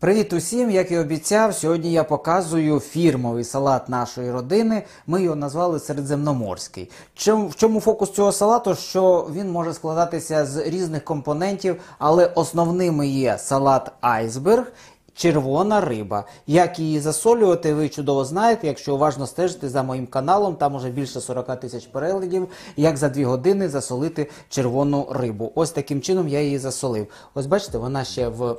Привіт усім! Як і обіцяв, сьогодні я показую фірмовий салат нашої родини. Ми його назвали середземноморський. В чому фокус цього салату? Що він може складатися з різних компонентів, але основними є салат айсберг. Червона риба. Як її засолювати, ви чудово знаєте, якщо уважно стежите за моїм каналом, там уже більше 40 тисяч переглядів, як за 2 години засолити червону рибу. Ось таким чином я її засолив. Ось бачите, вона ще в,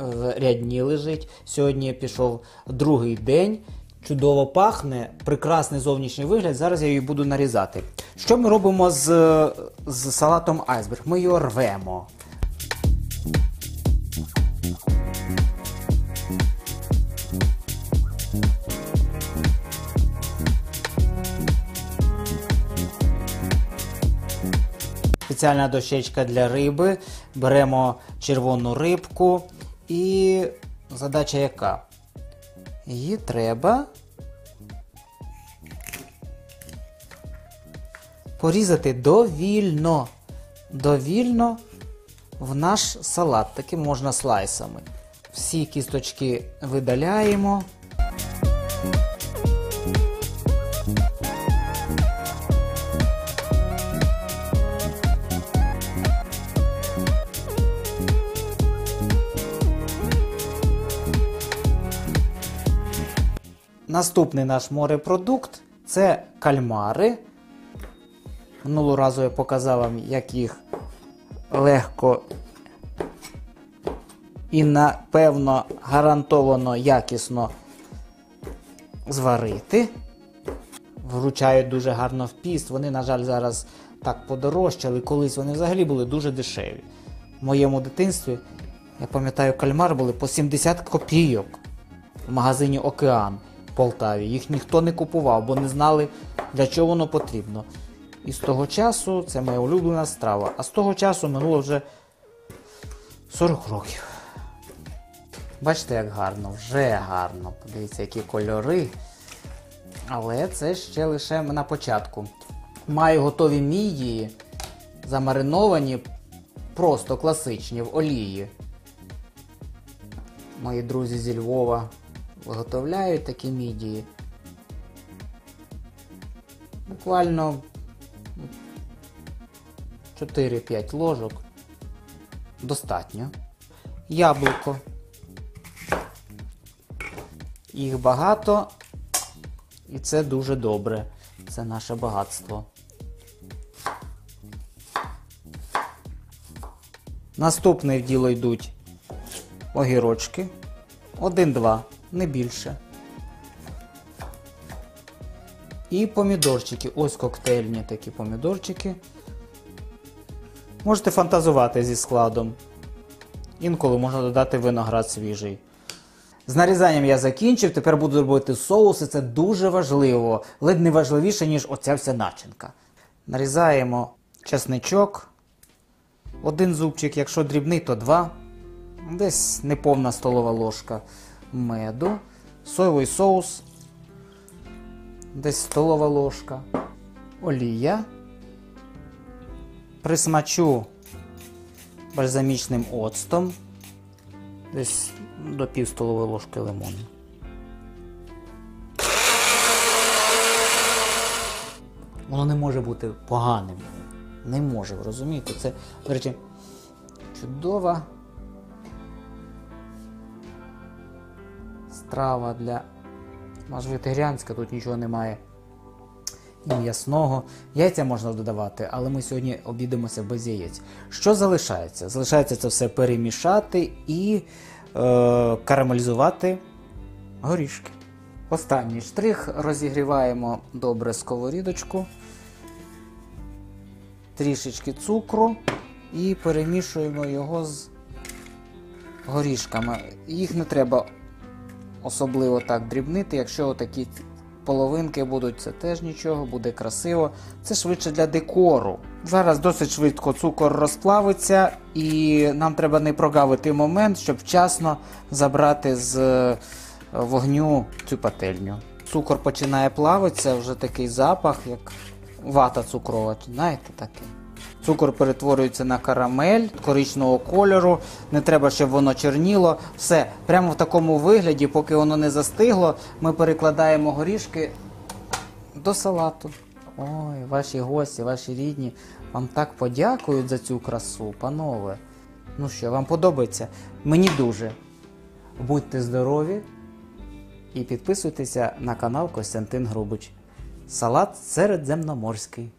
в рядні лежить. Сьогодні пішов другий день. Чудово пахне, прекрасний зовнішній вигляд. Зараз я її буду нарізати. Що ми робимо з, з салатом айсберг? Ми його рвемо. Спеціальна дощечка для риби. Беремо червону рибку. І задача яка? Її треба порізати довільно. Довільно в наш салат. Таким можна слайсами. Всі кісточки видаляємо. Наступний наш морепродукт це кальмари. Минулого разу я показав вам, як їх легко і напевно гарантовано якісно зварити. Вручають дуже гарно в піст. Вони, на жаль, зараз так подорожчали. Колись вони взагалі були дуже дешеві. В моєму дитинстві, я пам'ятаю, кальмар були по 70 копійок в магазині Океан. Полтаві. Їх ніхто не купував, бо не знали, для чого воно потрібно. І з того часу це моя улюблена страва. А з того часу минуло вже 40 років. Бачите, як гарно, вже гарно. Подивіться, які кольори. Але це ще лише на початку. Маю готові мідії, замариновані, просто класичні в олії. Мої друзі зі Львова виготовляють такі мідії. Буквально 4-5 ложок. Достатньо. Яблуко. Їх багато, і це дуже добре. Це наше багатство. Наступне в діло йдуть огірочки. Один-два не більше. І помідорчики. Ось коктейльні такі помідорчики. Можете фантазувати зі складом. Інколи можна додати виноград свіжий. З нарізанням я закінчив, тепер буду робити соус, і це дуже важливо, ледь не важливіше, ніж оця вся начинка. Нарізаємо чесничок. Один зубчик, якщо дрібний, то два. Десь неповна столова ложка меду, соєвий соус, десь столова ложка, олія. Присмачу бальзамічним оцтом, десь до пів столової ложки лимону. Воно не може бути поганим. Не може, розумієте? Це, до речі, чудова. Страва для аж вегетаріанська, тут нічого немає. І м'ясного. Яйця можна додавати, але ми сьогодні обійдемося без яєць. Що залишається? Залишається це все перемішати і е, карамелізувати горішки. Останній штрих розігріваємо добре сковорідочку, трішечки цукру і перемішуємо його з горішками. Їх не треба особливо так дрібнити. Якщо такі половинки будуть, це теж нічого, буде красиво. Це швидше для декору. Зараз досить швидко цукор розплавиться, і нам треба не прогавити момент, щоб вчасно забрати з е, вогню цю пательню. Цукор починає плавитися, вже такий запах, як вата цукрова. Знаєте, такий. Цукор перетворюється на карамель коричневого кольору. Не треба, щоб воно чорніло. Все, прямо в такому вигляді, поки воно не застигло, ми перекладаємо горішки до салату. Ой, ваші гості, ваші рідні вам так подякують за цю красу, панове. Ну що, вам подобається? Мені дуже. Будьте здорові і підписуйтеся на канал Костянтин Грубич. Салат середземноморський.